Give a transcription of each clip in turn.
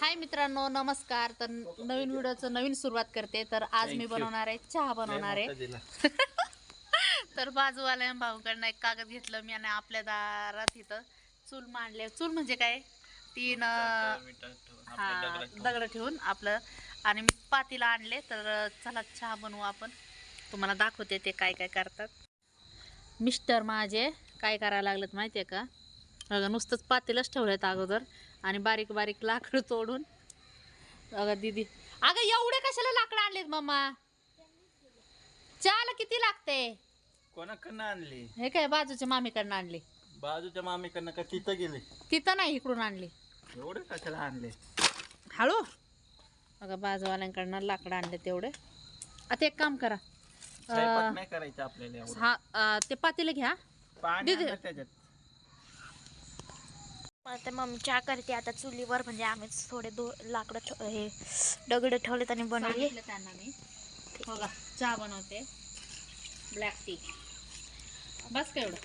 हाय मित्रांनो नमस्कार. तर नवीन व्हिडिओचं नवीन सुरुवात करते. तर आज मी. बनवणार आहे चहा बनवणार आहे. तर बाजूवाल्या भाऊकडनं एक कागद घेतलं मी आणि आपल्या दारात इथं चूल मांडले. चूल म्हणजे काय? तीन हा दगड ठेवून आपलं आणि मी पातीला आणले. तर चला चहा बनवू आपण. तुम्हाला दाखवते ते काय काय करतात. मिस्टर माझे काय करायला लागलेत माहिती आहे का नुसतंच पातेलच ठेवलेत अगोदर. आणि बारीक बारीक लाकडं तोडून. बघा दीदी. अगं एवढे कशाला लाकडं आणलेत मम्मा चहाला किती लागते? कोणाकडनं आणली? हे काय बाजूच्या मामीकडनं आणले? बाजूच्या मामीकडनं का तिथं गेले? तिथं नाही इकडून आणले. एवढे कशाला आणले? हळू. बघा बाजूवाल्यांकडनं लाकडं आणले तेवढे. आता एक काम करा. स्वयंपाक नाही करायचं आपल्याला एवढं. हा अं, ते पातेलं घ्या. पाणी दीदी. आणलं त्याच्यात. आता मम्मी चहा करते आता चुलीवर म्हणजे आम्हीच थोडे दो लाकडं हे दगड ठेवलेत आणि बनवली त्यांना मी. बघा चहा बनवते. ब्लॅक टी बस का एवढं?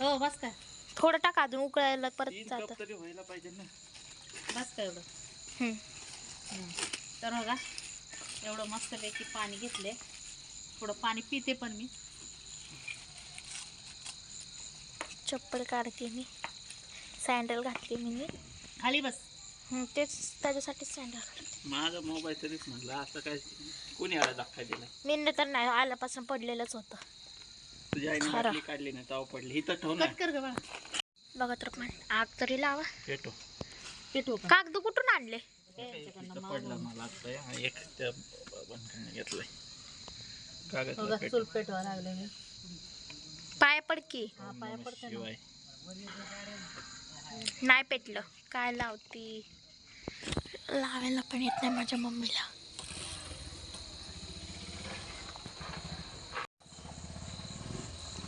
हो बस का? थोडं टाका अजून उकळायला परत जातं. व्हायला पाहिजे ना. बस का एवढं. तर बघा एवढं मस्तपैकी पाणी घेतले. थोडं पाणी पिते पण मी. चप्पल काढते मी. सँडल घातली मी खाली बस. हम्म, तेच त्याच्यासाठी सँडल घातले. माझा मोबाईल तरीच म्हणलं असं काय कोणी आला दाखवा दिला? मी तर नाही आल्यापासून पडलेलंच होतं. तुझ्या आईने. बाटली काढली ना तेव्हा पडली. इथं ठेव ना. कट कर ग बाळा. बघा तर पण आग तरी लावा. पेटो पेटू का? कागद कुठून आणले. पडलं मला आता हा एक त्या बंधकाने घेतलंय. कागद बघा चूल पेटवा लागले मी. पाय पड की हा पाया पडते ना. शिवाय. नाही पेटलं. काय लावती? लावायला पण येत नाही माझ्या मम्मीला.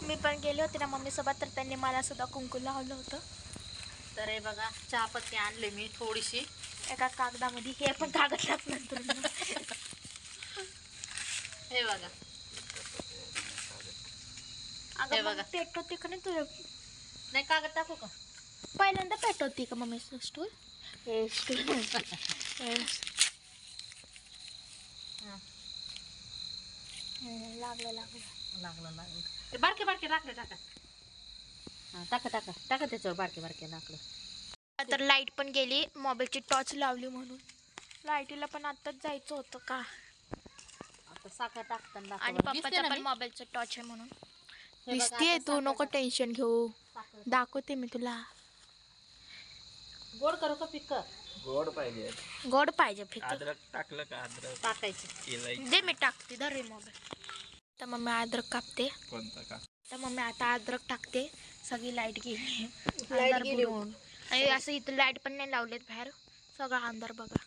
मी पण गेले होते ना मम्मीसोबत तर त्यांनी मला सुद्धा कुंकू लावलं होतं. तर हे बघा चहापत्ती आणले मी थोडीशी. एका कागदामध्ये. हे पण कागद नंतर. हे बघा. हे अगं बघा. का नाही तुझ्या नाही कागद टाकू का? पेटवते का मम्मी स्टूल. लागलं लागलं लागलं. लागलं ते बारके बारके लाकडं टाका. हा टाका टाका. टाका त्याच्यावर बारके बारके लाकडं. तर लाइट पण गेली. मोबाईलची टॉर्च लावली म्हणून. लाईटीला पण आताच जायचं होतं का? आता साखर टाकताना आणि पप्पाचा पण? मोबाईलचं टॉर्च आहे म्हणून. हे दिसतीये तू नको. टेन्शन घेऊ. दाखवते मी तुला. गोड करू का पिक्क गोड पाहिजे. गोड पाहिजे फिक अद्रक टाकलं का अद्रक? टाकायचे. इलायची दे मी टाकते धर रे मोबाईल. तर मम्मी अद्रक कापते. कोणता का? तर मम्मी आता अद्रक टाकते. सगळी लाइट गेली. अंधार गेली. आणि असं इथं लाइट पण नाही लावलेत बाहेर. सगळा अंधार बघा.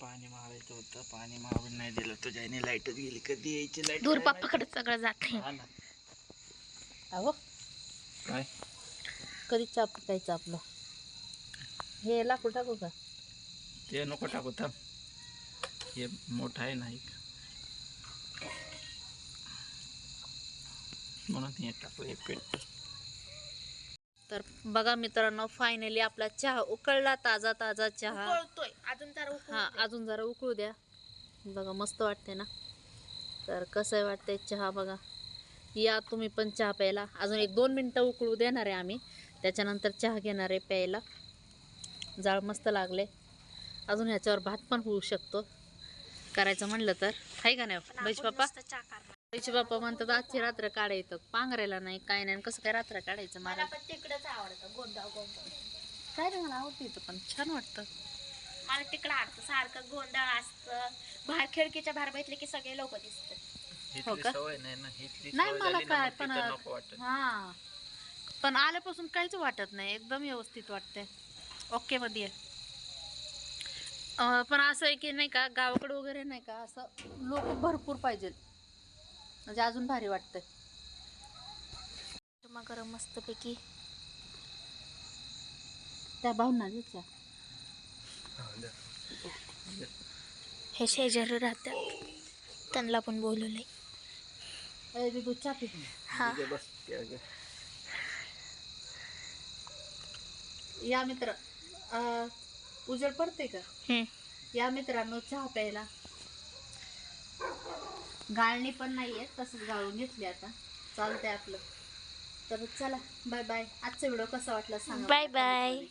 पाणी मारायचं होतं. पाणी मारून नाही दिलं. तुझ्या आईने लाईटच गेली. कधी यायची लाइट? दूर पप्पाकडे सगळं जाते हा अहो. काय? कधी चहा पिकायचं आपलं हे लाकूड टाकू का? ते नको टाकू थांब. हे मोठं आहे ना एक. म्हणून हे टाकलं हे पेट. तर बघा मित्रांनो फायनली आपला चहा उकळला ताजा ताजा चहा. उकळतोय. अजून जरा उकळू हा दे. अजून जरा उकळू द्या. बघा मस्त वाटते ना? तर कसं वाटतंय चहा बघा? या तुम्ही पण चहा प्यायला. अजून एक दोन मिनटं उकळू देणार आहे आम्ही. त्याच्यानंतर चहा घेणार आहे प्यायला. जाळ मस्त लागले. अजून ह्याच्यावर भात पण होऊ शकतो. करायचं म्हणलं तर. आहे का नाही? बैश आपण बाप्पा. बैश बाप्पा म्हणतात आजची रात्र काढायचं पांघरायला नाही काय नाही. आणि कसं काय रात्र काढायचं मला? तिकडच आवडतं गोंधळ गोंधळ. काय नाही मला आवडतं इथं पण. छान वाटतं. मला तिकडं आवडतं. सारखं गोंधळ असतं. बाहेर खिडकीच्या बाहेर बघितले की सगळे लोक दिसतात. हो का? नाही मला काय पण हा. पण आल्यापासून काहीच वाटत नाही. एकदम व्यवस्थित वाटते ओके मध्ये. आहे. पण असं आहे की नाही का गावाकडे वगैरे नाही का असं लोक भरपूर पाहिजेत म्हणजे अजून भारी वाटतंय. गरम मस्तपैकी. त्या भावना घ्यायच्या हे शेजारी राहतात. त्यांना पण बोलवले पी. हा. या मित्र. अं, उजेड पडते का? या मित्रांनो चहा प्यायला. गाळणी पण नाहीये तसंच गाळून घेतली आता. चालतंय आपलं. तर चला बाय बाय आजचा व्हिडिओ कसा वाटला सांगा. Bye bye